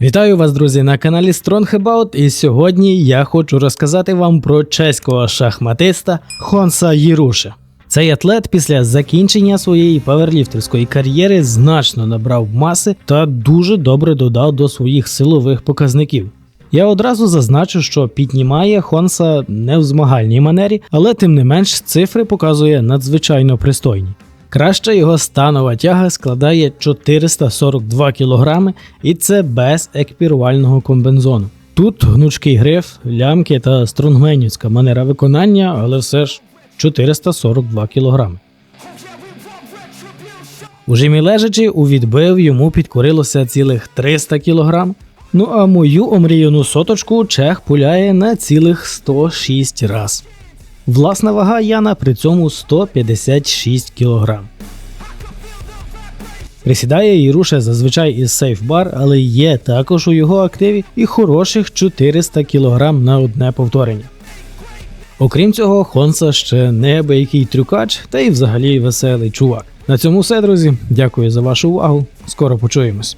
Вітаю вас, друзі, на каналі Strong About, і сьогодні я хочу розказати вам про чеського шахматиста Хонса Єруша. Цей атлет після закінчення своєї паверліфтерської кар'єри значно набрав маси та дуже добре додав до своїх силових показників. Я одразу зазначу, що піднімає Хонса не в змагальній манері, але тим не менш цифри показує надзвичайно пристойні. Краща його станова тяга складає 442 кг, і це без еквірувального комбензону. Тут гнучкий гриф, лямки та стронгменівська манера виконання, але все ж 442 кг. У жимі лежачи у відбив йому підкорилося цілих 300 кг. Ну а мою омріяну соточку чех пуляє на цілих 106 раз. Власна вага Яна при цьому 156 кг. Присідає і руше зазвичай із сейфбар, але є також у його активі і хороших 400 кг на одне повторення. Окрім цього, Хонса ще неабиякий трюкач та й взагалі веселий чувак. На цьому все, друзі. Дякую за вашу увагу. Скоро почуємось.